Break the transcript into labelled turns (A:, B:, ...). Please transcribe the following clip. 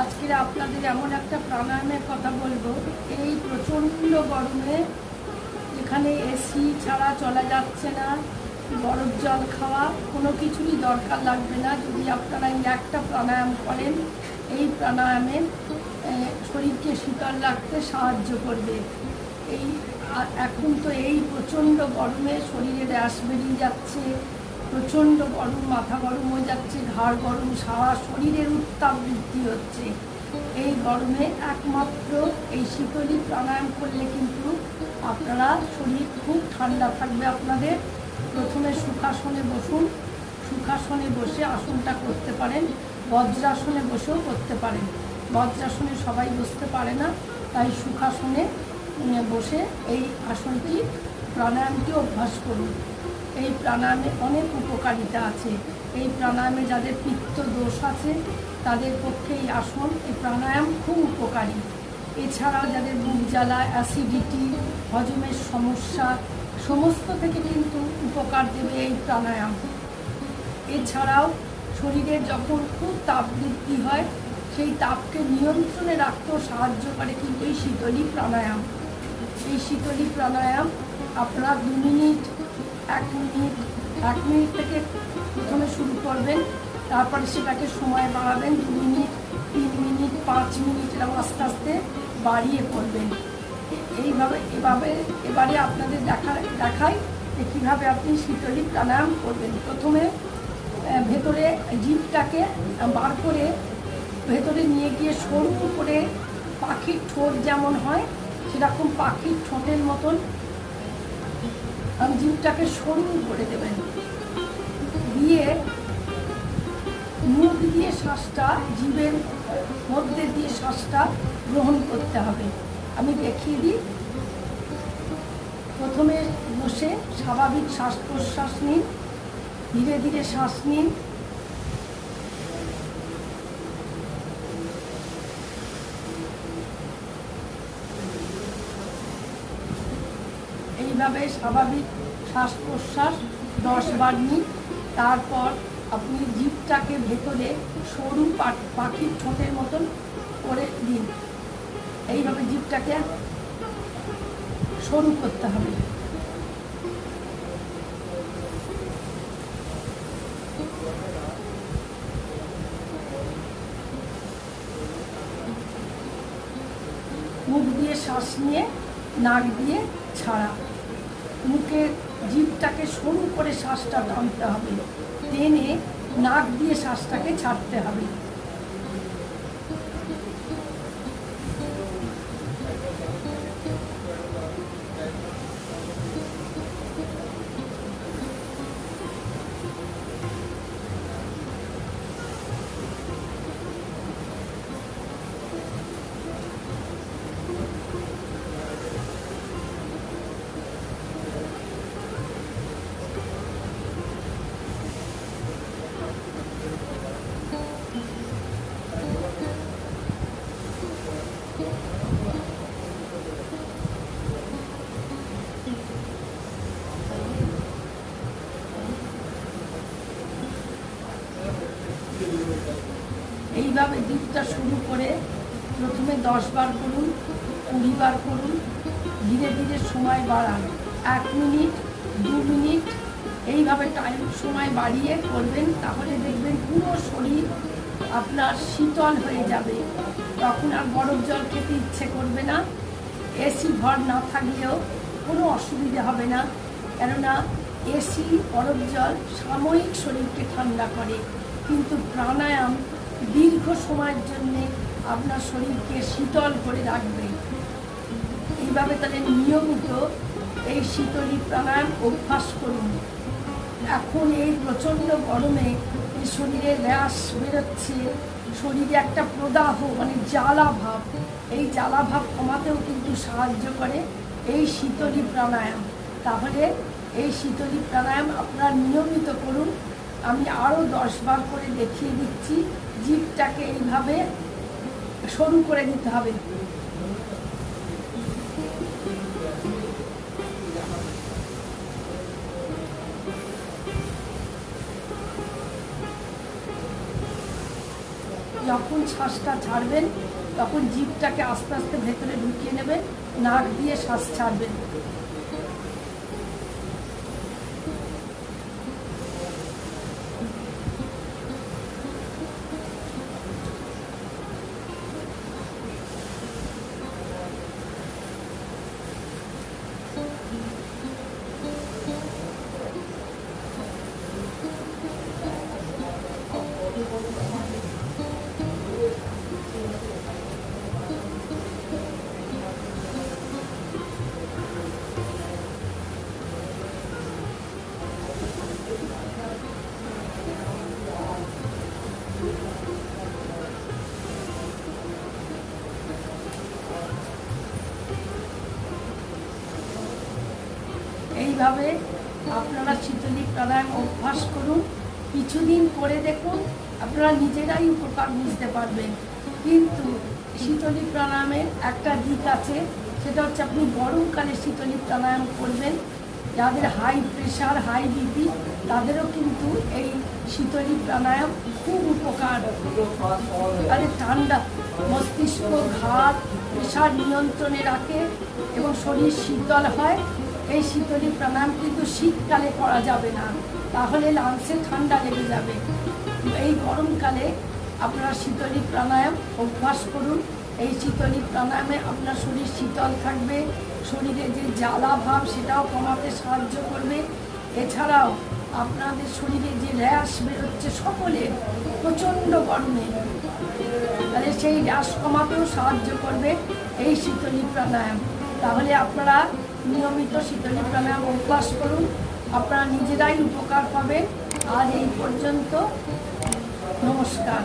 A: আজকে আপনাদের এমন একটা প্রাণায়ামের কথা বলব। এই প্রচণ্ড গরমে এখানে এসি ছাড়া চলা যাচ্ছে না, বরফ জল খাওয়া, কোনো কিছুরই দরকার লাগবে না। যদি আপনারা এই একটা প্রাণায়াম করেন, এই প্রাণায়ামে শরীরকে শীতল রাখতে সাহায্য করবে। এই এখন তো এই প্রচণ্ড গরমে শরীরে র্যাশ বেরিয়ে যাচ্ছে প্রচণ্ড গরম, মাথা গরম হয়ে যাচ্ছে, ঘাড় গরম, সারা শরীরের উত্তাপ বৃদ্ধি হচ্ছে। এই গরমে একমাত্র এই শীতলী প্রাণায়াম করলে কিন্তু আপনারা শরীর খুব ঠান্ডা থাকবে। আপনাদের প্রথমে সুখাসনে বসুন, সুখাসনে বসে আসনটা করতে পারেন, বজ্রাসনে বসেও করতে পারেন। বজ্রাসনে সবাই বসতে পারে না, তাই সুখাসনে বসে এই আসনটি, প্রাণায়ামটি অভ্যাস করুন। এই প্রাণায়ামে অনেক উপকারিতা আছে। এই প্রাণায়ামে যাদের পিত্ত দোষ আছে, তাদের পক্ষে এই আসন। এই প্রাণায়াম খুব উপকারী। এছাড়াও যাদের বুক জ্বালা অ্যাসিডিটি হজমের সমস্যা, সমস্ত থেকে কিন্তু উপকার দেবে এই প্রাণায়াম। এছাড়াও শরীরের যখন খুব তাপ বৃদ্ধি হয়, সেই তাপকে নিয়ন্ত্রণে রাখতেও সাহায্য করে কিন্তু এই শীতলী প্রাণায়াম। এই শীতলী প্রাণায়াম আপনারা দু মিনিট এক মিনিট এক মিনিট থেকে প্রথমে শুরু করবেন, তারপরে সেটাকে সময় বাড়াবেন, দু মিনিট, তিন মিনিট, পাঁচ মিনিট এরকম আস্তে আস্তে বাড়িয়ে করবেন এইভাবে, এভাবে, এবারে আপনাদের দেখা, দেখাই যে কীভাবে আপনি শীতলী প্রাণায়াম করবেন। প্রথমে ভেতরে জিপটাকে বার করে ভেতরে নিয়ে গিয়ে সরু করে পাখির ঠোঁট যেমন হয়, সেরকম পাখির ঠোঁটের মতন আম, জিভটাকে সরু করে দেবেন। দিয়ে মুখ দিয়ে শ্বাসটা জীবের মধ্যে দিয়ে শ্বাসটা গ্রহণ করতে হবে। আমি দেখিয়ে দিই। প্রথমে বসে স্বাভাবিক শ্বাস প্রশ্বাস নিন। ধীরে ধীরে শ্বাস নিন। এইভাবে স্বাভাবিক শ্বাস প্রশ্বাস দশ বার নিন তারপর আপনি জিভটাকে ভেতরে সরু পাখির ঠোঁটের মতন করে দিন। এইভাবে জিভটাকে সরু করতে হবে। মুখ দিয়ে শ্বাস নিয়ে, নাক দিয়ে ছাড়া। মুখে জিভটাকে সরু করে শ্বাসটা টানতে হবে। টেনে নাক দিয়ে শ্বাসটাকে ছাড়তে হবে। এইভাবে দিকটা শুরু করে প্রথমে দশ বার করুন, কুড়ি বার করুন, ধীরে ধীরে সময় বাড়ান। এক মিনিট, দু মিনিট, এইভাবে টাইম সময় বাড়িয়ে করবেন, তাহলে দেখবেন পুরো শরীর আপনার শীতল হয়ে যাবে। তখন আর বরফ জল খেতে ইচ্ছে করবে না। এসি ঘর না থাকলেও কোনো অসুবিধে হবে না। কেননা এসি বরফ জল সাময়িক শরীরকে ঠান্ডা করে। কিন্তু প্রাণায়াম দীর্ঘ সময়ের জন্যে আপনার শরীরকে শীতল করে রাখবে। এইভাবে তাহলে নিয়মিত এই শীতলী প্রাণায়াম অভ্যাস করুন। এখন এই প্রচণ্ড গরমে এই শরীরে র্যাশ বেরোচ্ছে, শরীরে একটা প্রদাহ মানে জ্বালা ভাব। এই জ্বালা ভাব কমাতেও কিন্তু সাহায্য করে এই শীতলী প্রাণায়াম। তাহলে এই শীতলী প্রাণায়াম আপনারা নিয়মিত করুন। আমি আরও দশ বার করে দেখিয়ে দিচ্ছি জিভটাকে এইভাবে সরু করে দিতে হবে। যখন শ্বাসটা ছাড়বেন, তখন জিভটাকে আস্তে আস্তে ভেতরে ঢুকিয়ে নেবেন, নাক দিয়ে শ্বাস ছাড়বেন। এইভাবে আপনারা শীতলী প্রাণায়াম অভ্যাস করুন, কিছুদিন করে দেখুন আপনারা নিজেরাই উপকার বুঝতে পারবেন। কিন্তু শীতলী প্রাণায়ামের একটা দিক আছে, সেটা হচ্ছে আপনি গরমকালে শীতলী প্রাণায়াম করবেন। যাদের হাই প্রেশার হাই বিপি তাদেরও কিন্তু এই শীতলী প্রাণায়াম খুব উপকার। তাদের ঠান্ডা মস্তিষ্ক ঘাট প্রেশার নিয়ন্ত্রণে রাখে এবং শরীর শীতল হয়। এই শীতলী প্রাণায়াম কিন্তু শীতকালে করা যাবে না। তাহলে লাংসে ঠান্ডা লেগে যাবে। এই গরমকালে আপনারা শীতলী প্রাণায়াম অভ্যাস করুন। এই শীতলী প্রাণায়ামে আপনার শরীর শীতল থাকবে। শরীরে যে জ্বালা ভাব, সেটাও কমাতে সাহায্য করবে। এছাড়াও আপনাদের শরীরে যে র্যাশ বেরোচ্ছে সকলের প্রচণ্ড গরমে, তাহলে সেই র্যাশ কমাতেও সাহায্য করবে এই শীতলী প্রাণায়াম। তাহলে আপনারা নিয়মিত শীতলী প্রাণায়াম অভ্যাস করুন। আপনারা নিজেরাই উপকার পাবেন। আজ এই পর্যন্ত নমস্কার।